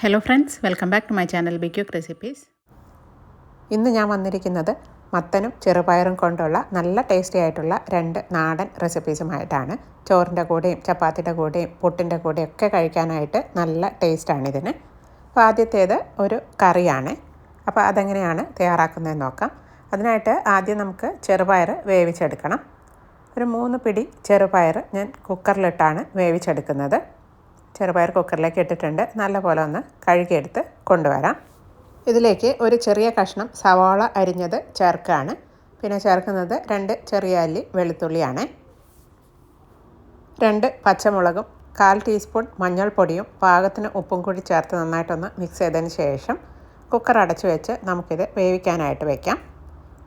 Hello friends welcome back to my channel B recipes ഇന്ന് ഞാൻ വന്നിരിക്കുന്നത് മത്തനും ചെറുപയറും കൊണ്ടുള്ള നല്ല ടേസ്റ്റി ആയിട്ടുള്ള രണ്ട് നാടൻ റെസിപ്പീസുമായിട്ടാണ് ചോറിന്റെ കൂടെയും ചപ്പാത്തിയുടെ കൂടെയും പുട്ടിന്റെ കൂടെയും ഒക്കെ കഴിക്കാനായിട്ട് നല്ല ടേസ്റ്റാണ് ഇതിന്. അപ്പോൾ ആദ്യത്തേത് ഒരു കറിയാണ്. അപ്പോൾ അതെങ്ങനെയാണ് തയ്യാറാക്കുന്നത് നോക്കാം. അതിനായിട്ട് ആദ്യം നമുക്ക് ചെറുപയർ വേവിച്ചെടുക്കണം. ഒരു മൂന്ന് പിടി ചെറുപയർ ഞാൻ കുക്കറിലിട്ടാണ് വേവിച്ചെടുക്കുന്നത്. ചെറുപയർ കുക്കറിലേക്ക് ഇട്ടിട്ടുണ്ട്. നല്ലപോലെ ഒന്ന് കഴുകിയെടുത്ത് കൊണ്ടുവരാം. ഇതിലേക്ക് ഒരു ചെറിയ കഷ്ണം സവാള അരിഞ്ഞത് ചേർക്കുകയാണ്. പിന്നെ ചേർക്കുന്നത് രണ്ട് ചെറിയ അല്ലി വെളുത്തുള്ളിയാണ്. രണ്ട് പച്ചമുളകും കാൽ ടീസ്പൂൺ മഞ്ഞൾപ്പൊടിയും പാകത്തിന് ഉപ്പും കൂടി ചേർത്ത് നന്നായിട്ടൊന്ന് മിക്സ് ചെയ്തതിന് ശേഷം കുക്കർ അടച്ചു വെച്ച് നമുക്കിത് വേവിക്കാനായിട്ട് വയ്ക്കാം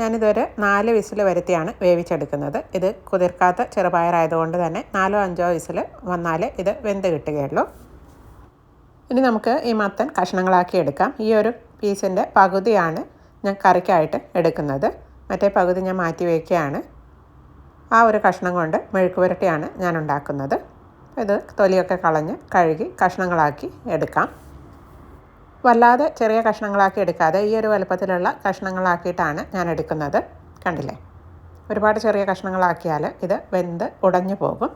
ഞാനിതൊരു നാല് വിസിൽ വരുത്തിയാണ് വേവിച്ചെടുക്കുന്നത്. ഇത് കുതിർക്കാത്ത ചെറുപയറായതുകൊണ്ട് തന്നെ നാലോ അഞ്ചോ വിസിൽ വന്നാലേ ഇത് വെന്ത് കിട്ടുകയുള്ളൂ. ഇനി നമുക്ക് ഈ മത്തൻ കഷ്ണങ്ങളാക്കി എടുക്കാം. ഈ ഒരു പീസിന്റെ പകുതിയാണ് ഞാൻ കറിക്കായിട്ട് എടുക്കുന്നത്. മറ്റേ പകുതി ഞാൻ മാറ്റി വയ്ക്കുകയാണ്. ആ ഒരു കഷ്ണം കൊണ്ട് മെഴുക്ക് പുരട്ടിയാണ് ഞാൻ ഉണ്ടാക്കുന്നത്. ഇത് തൊലിയൊക്കെ കളഞ്ഞ് കഴുകി കഷ്ണങ്ങളാക്കി എടുക്കാം. വല്ലാതെ ചെറിയ കഷ്ണങ്ങളാക്കി എടുക്കാതെ ഈ ഒരു വലുപ്പത്തിലുള്ള കഷ്ണങ്ങളാക്കിയിട്ടാണ് ഞാൻ എടുക്കുന്നത്. കണ്ടില്ലേ? ഒരുപാട് ചെറിയ കഷ്ണങ്ങളാക്കിയാൽ ഇത് വെന്ത് ഉടഞ്ഞു പോകും.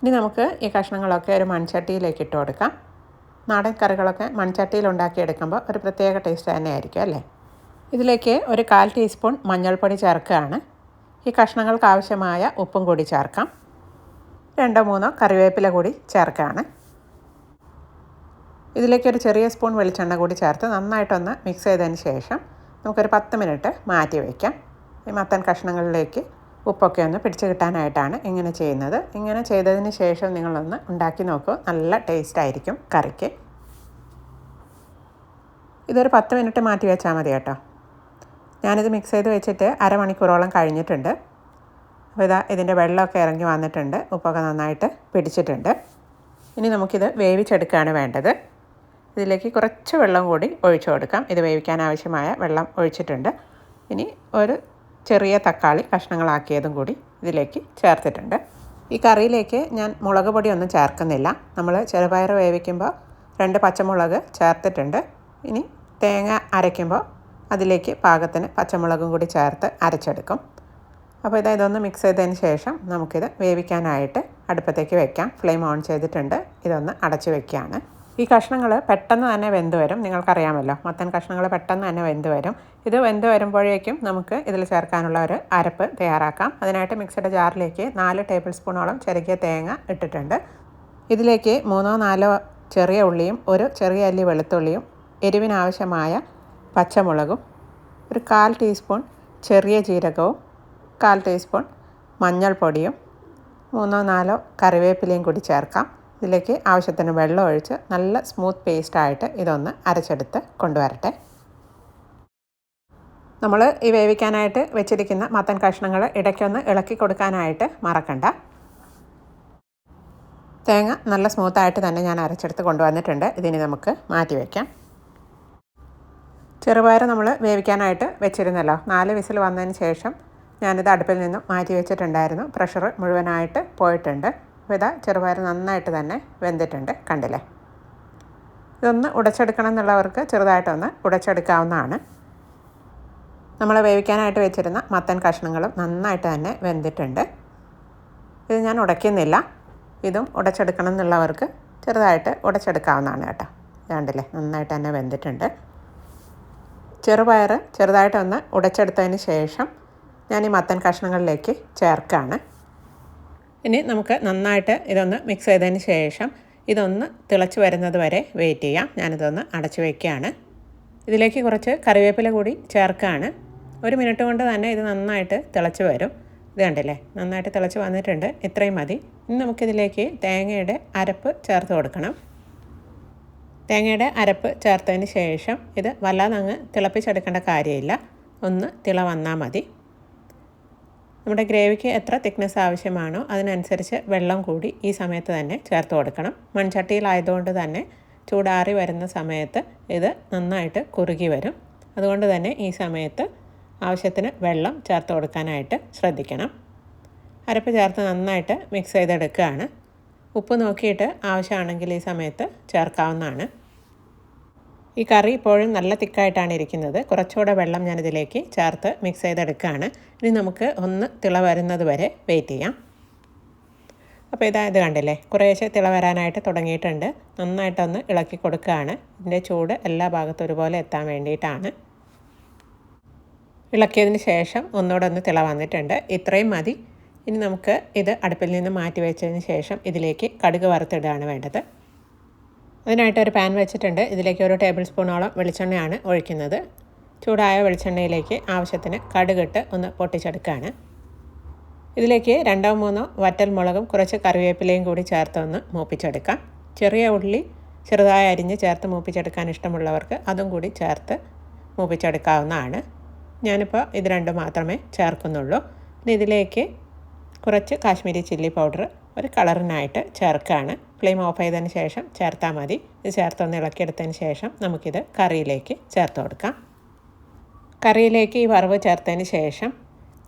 ഇനി നമുക്ക് ഈ കഷ്ണങ്ങളൊക്കെ ഒരു മൺചട്ടിയിലേക്ക് ഇട്ട് കൊടുക്കാം. നാടൻ കറികളൊക്കെ മൺചട്ടിയിൽ ഉണ്ടാക്കിയെടുക്കുമ്പോൾ ഒരു പ്രത്യേക ടേസ്റ്റ് തന്നെയായിരിക്കും അല്ലേ? ഇതിലേക്ക് ഒരു കാൽ ടീസ്പൂൺ മഞ്ഞൾപ്പൊടി ചേർക്കുകയാണ്. ഈ കഷ്ണങ്ങൾക്ക് ആവശ്യമായ ഉപ്പും കൂടി ചേർക്കാം. രണ്ടോ മൂന്നോ കറിവേപ്പില കൂടി ചേർക്കുകയാണ്. ഇതിലേക്ക് ഒരു ചെറിയ സ്പൂൺ വെളിച്ചെണ്ണ കൂടി ചേർത്ത് നന്നായിട്ടൊന്ന് മിക്സ് ചെയ്തതിന് ശേഷം നമുക്കൊരു പത്ത് മിനിറ്റ് മാറ്റി വയ്ക്കാം. ഈ മത്തൻ കഷ്ണങ്ങളിലേക്ക് ഉപ്പൊക്കെ ഒന്ന് പിടിച്ച് കിട്ടാനായിട്ടാണ് ഇങ്ങനെ ചെയ്യുന്നത്. ഇങ്ങനെ ചെയ്തതിന് ശേഷം നിങ്ങളൊന്ന് ഉണ്ടാക്കി നോക്കൂ. നല്ല ടേസ്റ്റ് ആയിരിക്കും കറിക്ക്. ഇതൊരു പത്ത് മിനിറ്റ് മാറ്റി വെച്ചാൽ മതി കേട്ടോ. ഞാനിത് മിക്സ് ചെയ്ത് വെച്ചിട്ട് അരമണിക്കൂറോളം കഴിഞ്ഞിട്ടുണ്ട്. അപ്പോൾ ഇതാ ഇതിന്റെ വെള്ളമൊക്കെ ഇറങ്ങി വന്നിട്ടുണ്ട്. ഉപ്പൊക്കെ നന്നായിട്ട് പിടിച്ചിട്ടുണ്ട്. ഇനി നമുക്കിത് വേവിച്ചെടുക്കുകയാണ് വേണ്ടത്. ഇതിലേക്ക് കുറച്ച് വെള്ളം കൂടി ഒഴിച്ചു കൊടുക്കാം. ഇത് വേവിക്കാൻ ആവശ്യമായ വെള്ളം ഒഴിച്ചിട്ടുണ്ട്. ഇനി ഒരു ചെറിയ തക്കാളി കഷ്ണങ്ങളാക്കിയതും കൂടി ഇതിലേക്ക് ചേർത്തിട്ടുണ്ട്. ഈ കറിയിലേക്ക് ഞാൻ മുളക് പൊടിയൊന്നും ചേർക്കുന്നില്ല. നമ്മൾ ചെറുപയർ വേവിക്കുമ്പോൾ രണ്ട് പച്ചമുളക് ചേർത്തിട്ടുണ്ട്. ഇനി തേങ്ങ അരയ്ക്കുമ്പോൾ അതിലേക്ക് പാകത്തിന് പച്ചമുളകും കൂടി ചേർത്ത് അരച്ചെടുക്കും. അപ്പോൾ ഇത് ഇതൊന്ന് മിക്സ് ചെയ്തതിന് ശേഷം നമുക്കിത് വേവിക്കാനായിട്ട് അടുപ്പത്തേക്ക് വെക്കാം. ഫ്ലെയിം ഓൺ ചെയ്തിട്ടുണ്ട്. ഇതൊന്ന് അടച്ചു വെക്കുകയാണ്. ഈ കഷ്ണങ്ങൾ പെട്ടെന്ന് തന്നെ വെന്ത് വരും. നിങ്ങൾക്കറിയാമല്ലോ. മത്തൻ കഷ്ണങ്ങൾ പെട്ടെന്ന് തന്നെ വെന്ത് വരും. ഇത് വെന്ത് വരുമ്പോഴേക്കും നമുക്ക് ഇതിൽ ചേർക്കാനുള്ള ഒരു അരപ്പ് തയ്യാറാക്കാം. അതിനായിട്ട് മിക്സിയുടെ ജാറിലേക്ക് നാല് ടേബിൾ സ്പൂണോളം ചെറുക്കിയ തേങ്ങ ഇട്ടിട്ടുണ്ട്. ഇതിലേക്ക് മൂന്നോ നാലോ ചെറിയ ഉള്ളിയും ഒരു ചെറിയ അല്ലി വെളുത്തുള്ളിയും എരിവിനാവശ്യമായ പച്ചമുളകും ഒരു കാൽ ടീസ്പൂൺ ചെറിയ ജീരകവും കാൽ ടീസ്പൂൺ മഞ്ഞൾപ്പൊടിയും മൂന്നോ നാലോ കറിവേപ്പിലയും കൂടി ചേർക്കാം. ഇതിലേക്ക് ആവശ്യത്തിന് വെള്ളം ഒഴിച്ച് നല്ല സ്മൂത്ത് പേസ്റ്റ് ആയിട്ട് ഇതൊന്ന് അരച്ചെടുത്ത് കൊണ്ടുവരട്ടെ. നമ്മൾ ഈ വേവിക്കാനായിട്ട് വെച്ചിരിക്കുന്ന മത്തൻ കഷ്ണങ്ങൾ ഇടയ്ക്കൊന്ന് ഇളക്കി കൊടുക്കാനായിട്ട് മറക്കണ്ട. തേങ്ങ നല്ല സ്മൂത്തായിട്ട് തന്നെ ഞാൻ അരച്ചെടുത്ത് കൊണ്ടുവന്നിട്ടുണ്ട്. ഇതിനി നമുക്ക് മാറ്റി വയ്ക്കാം ചെറുപയർ നമ്മൾ വേവിക്കാനായിട്ട് വെച്ചിരുന്നല്ലോ. നാല് വിസിൽ വന്നതിന് ശേഷം ഞാനിത് അടുപ്പിൽ നിന്നും മാറ്റി വെച്ചിട്ടുണ്ടായിരുന്നു. പ്രഷർ മുഴുവനായിട്ട് പോയിട്ടുണ്ട്. ഇതാ ചെറുപയർ നന്നായിട്ട് തന്നെ വെന്തിട്ടുണ്ട് കണ്ടില്ലേ? ഇതൊന്ന് ഉടച്ചെടുക്കണം എന്നുള്ളവർക്ക് ചെറുതായിട്ടൊന്ന് ഉടച്ചെടുക്കാവുന്നതാണ്. നമ്മൾ വേവിക്കാനായിട്ട് വെച്ചിരുന്ന മത്തൻ കഷ്ണങ്ങളും നന്നായിട്ട് തന്നെ വെന്തിട്ടുണ്ട്. ഇത് ഞാൻ ഉടയ്ക്കുന്നില്ല. ഇതും ഉടച്ചെടുക്കണം എന്നുള്ളവർക്ക് ചെറുതായിട്ട് ഉടച്ചെടുക്കാവുന്നതാണ് കേട്ടോ. കണ്ടില്ലേ? നന്നായിട്ട് തന്നെ വെന്തിട്ടുണ്ട്. ചെറുപയർ ചെറുതായിട്ടൊന്ന് ഉടച്ചെടുത്തതിന് ശേഷം ഞാൻ ഈ മത്തൻ കഷ്ണങ്ങളിലേക്ക് ചേർക്കുകയാണ്. ഇനി നമുക്ക് നന്നായിട്ട് ഇതൊന്ന് മിക്സ് ചെയ്തതിന് ശേഷം ഇതൊന്ന് തിളച്ച് വരുന്നത് വരെ വെയിറ്റ് ചെയ്യാം. ഞാനിതൊന്ന് അടച്ചു വയ്ക്കുകയാണ് ഇതിലേക്ക് കുറച്ച് കറിവേപ്പില കൂടി ചേർക്കുകയാണ്. ഒരു മിനിറ്റ് കൊണ്ട് തന്നെ ഇത് നന്നായിട്ട് തിളച്ച് വരും. ഇത് കണ്ടില്ലേ? നന്നായിട്ട് തിളച്ച് വന്നിട്ടുണ്ട്. ഇത്രയും മതി. ഇനി നമുക്കിതിലേക്ക് തേങ്ങയുടെ അരപ്പ് ചേർത്ത് കൊടുക്കണം. തേങ്ങയുടെ അരപ്പ് ചേർത്തതിന് ശേഷം ഇത് വല്ലാതെ അങ്ങ് തിളപ്പിച്ചെടുക്കേണ്ട കാര്യമില്ല. ഒന്ന് തിള വന്നാൽ മതി. നമ്മുടെ ഗ്രേവിക്ക് എത്ര തിക്നെസ് ആവശ്യമാണോ അതിനനുസരിച്ച് വെള്ളം കൂടി ഈ സമയത്ത് തന്നെ ചേർത്ത് കൊടുക്കണം. മൺചട്ടിയിലായതുകൊണ്ട് തന്നെ ചൂടാറി വരുന്ന സമയത്ത് ഇത് നന്നായിട്ട് കുറുകി വരും. അതുകൊണ്ട് തന്നെ ഈ സമയത്ത് ആവശ്യത്തിന് വെള്ളം ചേർത്ത് കൊടുക്കാനായിട്ട് ശ്രദ്ധിക്കണം. അരപ്പ് ചേർത്ത് നന്നായിട്ട് മിക്സ് ചെയ്തെടുക്കുകയാണ്. ഉപ്പ് നോക്കിയിട്ട് ആവശ്യമാണെങ്കിൽ ഈ സമയത്ത് ചേർക്കാവുന്നതാണ്. ഈ കറി ഇപ്പോഴും നല്ല തിക്കായിട്ടാണ് ഇരിക്കുന്നത്. കുറച്ചുകൂടെ വെള്ളം ഞാനിതിലേക്ക് ചേർത്ത് മിക്സ് ചെയ്തെടുക്കുകയാണ്. ഇനി നമുക്ക് ഒന്ന് തിള വരുന്നത് വരെ വെയിറ്റ് ചെയ്യാം. അപ്പോൾ ഇതാ ഇത് കണ്ടില്ലേ? കുറേശ്ശെ തിള വരാനായിട്ട് തുടങ്ങിയിട്ടുണ്ട്. നന്നായിട്ടൊന്ന് ഇളക്കി കൊടുക്കുകയാണ്. ഇതിന്റെ ചൂട് എല്ലാ ഭാഗത്തും ഒരുപോലെ എത്താൻ വേണ്ടിയിട്ടാണ്. ഇളക്കിയതിന് ശേഷം ഒന്നുകൂടെ ഒന്ന് തിള വന്നിട്ടുണ്ട്. ഇത്രയും മതി. ഇനി നമുക്ക് ഇത് അടുപ്പിൽ നിന്ന് മാറ്റി വെച്ചതിന് ശേഷം ഇതിലേക്ക് കടുക് വറുത്തിടുകയാണ് വേണ്ടത്. അതിനായിട്ട് ഒരു പാൻ വെച്ചിട്ടുണ്ട്. ഇതിലേക്ക് ഒരു ടേബിൾ സ്പൂണോളം വെളിച്ചെണ്ണയാണ് ഒഴിക്കുന്നത്. ചൂടായ വെളിച്ചെണ്ണയിലേക്ക് ആവശ്യത്തിന് കടുകിട്ട് ഒന്ന് പൊട്ടിച്ചെടുക്കുകയാണ്. ഇതിലേക്ക് രണ്ടോ മൂന്നോ വറ്റൽ മുളകും കുറച്ച് കറിവേപ്പിലയും കൂടി ചേർത്ത് ഒന്ന് മൂപ്പിച്ചെടുക്കാം. ചെറിയ ഉള്ളി ചെറുതായി അരിഞ്ഞ് ചേർത്ത് മൂപ്പിച്ചെടുക്കാൻ ഇഷ്ടമുള്ളവർക്ക് അതും കൂടി ചേർത്ത് മൂപ്പിച്ചെടുക്കാവുന്നതാണ്. ഞാനിപ്പോൾ ഇത് രണ്ടും മാത്രമേ ചേർക്കുന്നുള്ളൂ. ഇനി ഇതിലേക്ക് കുറച്ച് കാശ്മീരി ചില്ലി പൗഡർ ഒരു കളറിനായിട്ട് ചേർക്കുകയാണ്. ഫ്ലെയിം ഓഫ് ചെയ്തതിന് ശേഷം ചേർത്താൽ മതി. ഇത് ചേർത്തൊന്ന് ഇളക്കിയെടുത്തതിന് ശേഷം നമുക്കിത് കറിയിലേക്ക് ചേർത്ത് കൊടുക്കാം. കറിയിലേക്ക് ഈ വറവ് ചേർത്തതിന് ശേഷം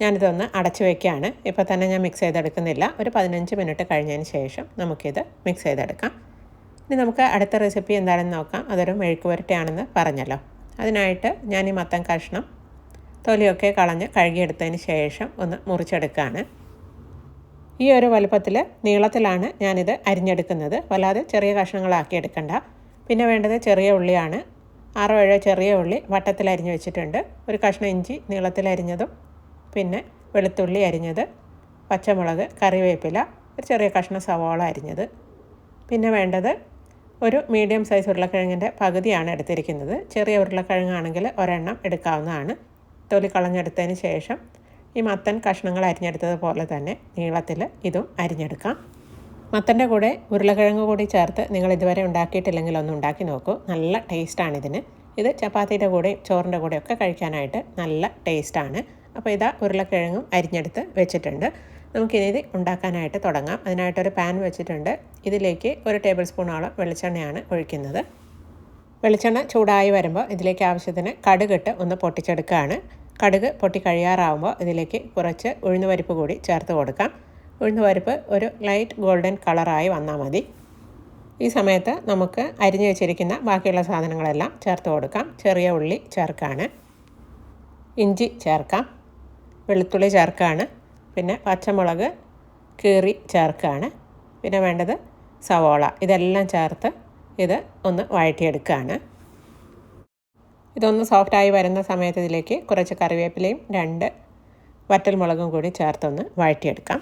ഞാനിതൊന്ന് അടച്ചു വയ്ക്കുകയാണ് ഇപ്പോൾ തന്നെ ഞാൻ മിക്സ് ചെയ്തെടുക്കുന്നില്ല. ഒരു പതിനഞ്ച് മിനിറ്റ് കഴിഞ്ഞതിന് ശേഷം നമുക്കിത് മിക്സ് ചെയ്തെടുക്കാം. ഇനി നമുക്ക് അടുത്ത റെസിപ്പി എന്താണെന്ന് നോക്കാം. അതൊരു മെഴുക്ക് പുരട്ടിയാണെന്ന് പറഞ്ഞല്ലോ. അതിനായിട്ട് ഞാൻ ഈ മത്തൻ കഷ്ണം തൊലിയൊക്കെ കളഞ്ഞ് കഴുകിയെടുത്തതിന് ശേഷം ഒന്ന് മുറിച്ചെടുക്കുകയാണ് ഈ ഒരു വലുപ്പത്തിൽ നീളത്തിലാണ് ഞാനിത് അരിഞ്ഞെടുക്കുന്നത്. വല്ലാതെ ചെറിയ കഷ്ണങ്ങളാക്കി എടുക്കണ്ട. പിന്നെ വേണ്ടത് ചെറിയ ഉള്ളിയാണ്. ആറോ ഏഴോ ചെറിയ ഉള്ളി വട്ടത്തിൽ അരിഞ്ഞു വെച്ചിട്ടുണ്ട്. ഒരു കഷ്ണം ഇഞ്ചി നീളത്തിൽ അരിഞ്ഞതും പിന്നെ വെളുത്തുള്ളി അരിഞ്ഞത് പച്ചമുളക് കറിവേപ്പില ഒരു ചെറിയ കഷ്ണം സവാള അരിഞ്ഞത്. പിന്നെ വേണ്ടത് ഒരു മീഡിയം സൈസ് ഉരുളക്കിഴങ്ങിന്റെ പകുതിയാണ് എടുത്തിരിക്കുന്നത്. ചെറിയ ഉരുളക്കിഴങ്ങാണെങ്കിൽ ഒരെണ്ണം എടുക്കാവുന്നതാണ്. തൊലി കളഞ്ഞെടുത്തതിന് ശേഷം ഈ മത്തൻ കഷ്ണങ്ങൾ അരിഞ്ഞെടുത്തതുപോലെ തന്നെ നീളത്തിൽ ഇതും അരിഞ്ഞെടുക്കാം. മത്തന്റെ കൂടെ ഉരുളക്കിഴങ്ങ് കൂടി ചേർത്ത് നിങ്ങൾ ഇതുവരെ ഉണ്ടാക്കിയിട്ടില്ലെങ്കിൽ ഒന്ന് ഉണ്ടാക്കി നോക്കൂ. നല്ല ടേസ്റ്റാണ് ഇതിന്. ഇത് ചപ്പാത്തിയുടെ കൂടെയും ചോറിന്റെ കൂടെയൊക്കെ കഴിക്കാനായിട്ട് നല്ല ടേസ്റ്റാണ് അപ്പോൾ ഇതാ ഉരുളക്കിഴങ്ങും അരിഞ്ഞെടുത്ത് വെച്ചിട്ടുണ്ട്. നമുക്കിനി ഇത് ഉണ്ടാക്കാനായിട്ട് തുടങ്ങാം. അതിനായിട്ടൊരു പാൻ വെച്ചിട്ടുണ്ട്. ഇതിലേക്ക് ഒരു ടേബിൾ സ്പൂണോളം വെളിച്ചെണ്ണയാണ് ഒഴിക്കുന്നത്. വെളിച്ചെണ്ണ ചൂടായി വരുമ്പോൾ ഇതിലേക്ക് ആവശ്യത്തിന് കടുകിട്ട് ഒന്ന് പൊട്ടിച്ചെടുക്കുകയാണ്. കടുക് പൊട്ടി കഴിയാറാവുമ്പോൾ ഇതിലേക്ക് കുറച്ച് ഉഴുന്നുപരിപ്പ് കൂടി ചേർത്ത് കൊടുക്കാം. ഉഴുന്നുപരിപ്പ് ഒരു ലൈറ്റ് ഗോൾഡൻ കളറായി വന്നാൽ മതി. ഈ സമയത്ത് നമുക്ക് അരിഞ്ഞു വെച്ചിരിക്കുന്ന ബാക്കിയുള്ള സാധനങ്ങളെല്ലാം ചേർത്ത് കൊടുക്കാം. ചെറിയ ഉള്ളി ചേർക്കാണ്. ഇഞ്ചി ചേർക്കാം. വെളുത്തുള്ളി ചേർക്കാണ്. പിന്നെ പച്ചമുളക് കീറി ചേർക്കാണ്. പിന്നെ വേണ്ടത് സവോള. ഇതെല്ലാം ചേർത്ത് ഇത് ഒന്ന് വഴറ്റിയെടുക്കുകയാണ് ഇതൊന്ന് സോഫ്റ്റായി വരുന്ന സമയത്ത് ഇതിലേക്ക് കുറച്ച് കറിവേപ്പിലയും രണ്ട് വറ്റൽമുളകും കൂടി ചേർത്തൊന്ന് വഴറ്റിയെടുക്കാം.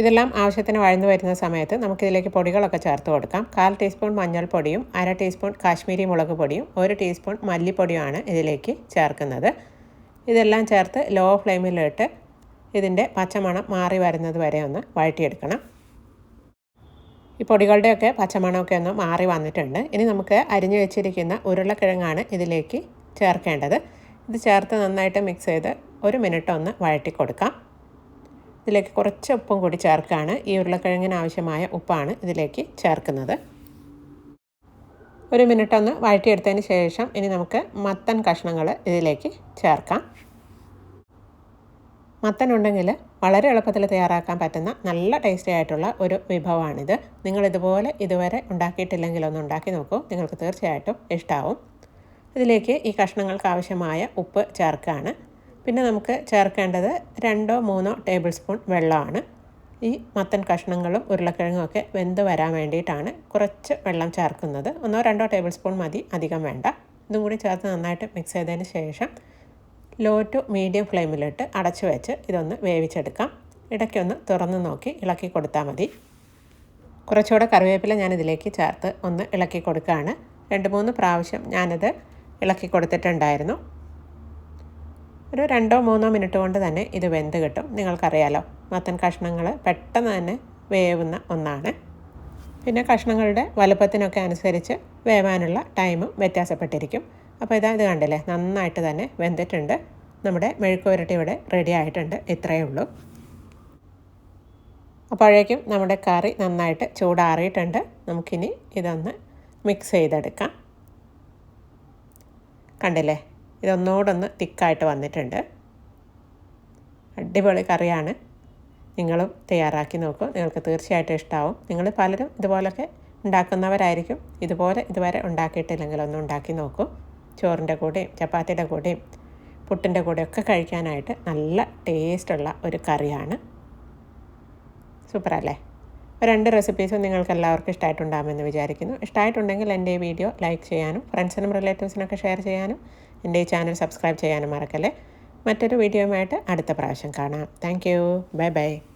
ഇതെല്ലാം ആവശ്യത്തിന് വഴന്നു വരുന്ന സമയത്ത് നമുക്കിതിലേക്ക് പൊടികളൊക്കെ ചേർത്ത് കൊടുക്കാം. കാൽ ടീസ്പൂൺ മഞ്ഞൾപ്പൊടിയും അര ടീസ്പൂൺ കാശ്മീരി മുളക് പൊടിയും ഒരു ടീസ്പൂൺ മല്ലിപ്പൊടിയുമാണ് ഇതിലേക്ക് ചേർക്കുന്നത്. ഇതെല്ലാം ചേർത്ത് ലോ ഫ്ലെയിമിലിട്ട് ഇതിന്റെ പച്ചമണം മാറി വരുന്നത് വരെ ഒന്ന് വഴറ്റിയെടുക്കണം. ഈ പൊടികളുടെയൊക്കെ പച്ചമണമൊക്കെ ഒന്ന് മാറി വന്നിട്ടുണ്ട്. ഇനി നമുക്ക് അരിഞ്ഞു വെച്ചിരിക്കുന്ന ഉരുളക്കിഴങ്ങാണ് ഇതിലേക്ക് ചേർക്കേണ്ടത്. ഇത് ചേർത്ത് നന്നായിട്ട് മിക്സ് ചെയ്ത് ഒരു മിനിറ്റ് ഒന്ന് വഴറ്റി കൊടുക്കാം ഇതിലേക്ക് കുറച്ച് ഉപ്പും കൂടി ചേർക്കുകയാണ് ഈ ഉരുളക്കിഴങ്ങിന് ആവശ്യമായ ഉപ്പാണ് ഇതിലേക്ക് ചേർക്കുന്നത്. ഒരു മിനിറ്റ് ഒന്ന് വഴറ്റിയെടുത്തതിന് ശേഷം ഇനി നമുക്ക് മത്തൻ കഷ്ണങ്ങൾ ഇതിലേക്ക് ചേർക്കാം. മത്തൻ ഉണ്ടെങ്കിൽ വളരെ എളുപ്പത്തിൽ തയ്യാറാക്കാൻ പറ്റുന്ന നല്ല ടേസ്റ്റി ആയിട്ടുള്ള ഒരു വിഭവമാണിത്. നിങ്ങൾ ഇതുപോലെ ഇതുവരെ ഉണ്ടാക്കിയിട്ടില്ലെങ്കിൽ ഒന്ന് ഉണ്ടാക്കി നോക്കൂ. നിങ്ങൾക്ക് തീർച്ചയായിട്ടും ഇഷ്ടമാവും ഇതിലേക്ക് ഈ കഷ്ണങ്ങൾക്ക് ആവശ്യമായ ഉപ്പ് ചേർക്കുകയാണ് പിന്നെ നമുക്ക് ചേർക്കേണ്ടത് രണ്ടോ മൂന്നോ ടേബിൾ സ്പൂൺ വെള്ളമാണ്. ഈ മത്തൻ കഷ്ണങ്ങളും ഉരുളക്കിഴങ്ങും ഒക്കെ വെന്ത് വരാൻ വേണ്ടിയിട്ടാണ് കുറച്ച് വെള്ളം ചേർക്കുന്നത്. ഒന്നോ രണ്ടോ ടേബിൾ സ്പൂൺ മതി അധികം വേണ്ട. ഇതും കൂടി ചേർത്ത് നന്നായിട്ട് മിക്സ് ചെയ്തതിന് ശേഷം ലോ ടു മീഡിയം ഫ്ലെയിമിലിട്ട് അടച്ചു വെച്ച് ഇതൊന്ന് വേവിച്ചെടുക്കാം. ഇടയ്ക്കൊന്ന് തുറന്ന് നോക്കി ഇളക്കി കൊടുത്താൽ മതി. കുറച്ചുകൂടെ കറിവേപ്പില ഞാനിതിലേക്ക് ചേർത്ത് ഒന്ന് ഇളക്കി കൊടുക്കുകയാണ്. രണ്ട് മൂന്ന് പ്രാവശ്യം ഞാനത് ഇളക്കി കൊടുത്തിട്ടുണ്ടായിരുന്നു. ഒരു രണ്ടോ മൂന്നോ മിനിറ്റ് കൊണ്ട് തന്നെ ഇത് വെന്ത് കിട്ടും. നിങ്ങൾക്കറിയാലോ മത്തൻ കഷ്ണങ്ങൾ പെട്ടെന്ന് തന്നെ വേവുന്ന ഒന്നാണ്. പിന്നെ കഷ്ണങ്ങളുടെ വലുപ്പത്തിനൊക്കെ അനുസരിച്ച് വേവാനുള്ള ടൈമും വ്യത്യാസപ്പെട്ടിരിക്കും. അപ്പോൾ ഇതാ ഇത് കണ്ടില്ലേ? നന്നായിട്ട് തന്നെ വെന്തിട്ടുണ്ട്. നമ്മുടെ മെഴുക്കുവരട്ടി ഇവിടെ റെഡി ആയിട്ടുണ്ട്. ഇത്രയേ ഉള്ളൂ. അപ്പോഴേക്കും നമ്മുടെ കറി നന്നായിട്ട് ചൂടാറിയിട്ടുണ്ട്. നമുക്കിനി ഇതൊന്ന് മിക്സ് ചെയ്തെടുക്കാം. കണ്ടില്ലേ? ഇതൊന്നുകൂടൊന്ന് തിക്കായിട്ട് വന്നിട്ടുണ്ട്. അടിപൊളി കറിയാണ്. നിങ്ങളും തയ്യാറാക്കി നോക്കൂ. നിങ്ങൾക്ക് തീർച്ചയായിട്ടും ഇഷ്ടമാവും നിങ്ങൾ പലരും ഇതുപോലൊക്കെ ഉണ്ടാക്കുന്നവരായിരിക്കും. ഇതുപോലെ ഇതുവരെ ഉണ്ടാക്കിയിട്ടില്ലെങ്കിൽ ഒന്ന് ഉണ്ടാക്കി നോക്കൂ. ചോറിന്റെ കൂടെയും ചപ്പാത്തിയുടെ കൂടെയും പുട്ടിന്റെ കൂടെയൊക്കെ കഴിക്കാനായിട്ട് നല്ല ടേസ്റ്റുള്ള ഒരു കറിയാണ്. സൂപ്പറല്ലേ? രണ്ട് റെസിപ്പീസും നിങ്ങൾക്ക് എല്ലാവർക്കും ഇഷ്ടമായിട്ടുണ്ടാകുമെന്ന് വിചാരിക്കുന്നു. ഇഷ്ടമായിട്ടുണ്ടെങ്കിൽ എന്റെ ഈ വീഡിയോ ലൈക്ക് ചെയ്യാനും ഫ്രണ്ട്സിനും റിലേറ്റീവ്സിനൊക്കെ ഷെയർ ചെയ്യാനും എന്റെ ഈ ചാനൽ സബ്സ്ക്രൈബ് ചെയ്യാനും മറക്കല്ലേ? മറ്റൊരു വീഡിയോയുമായിട്ട് അടുത്ത പ്രാവശ്യം കാണാം. Thank you bye bye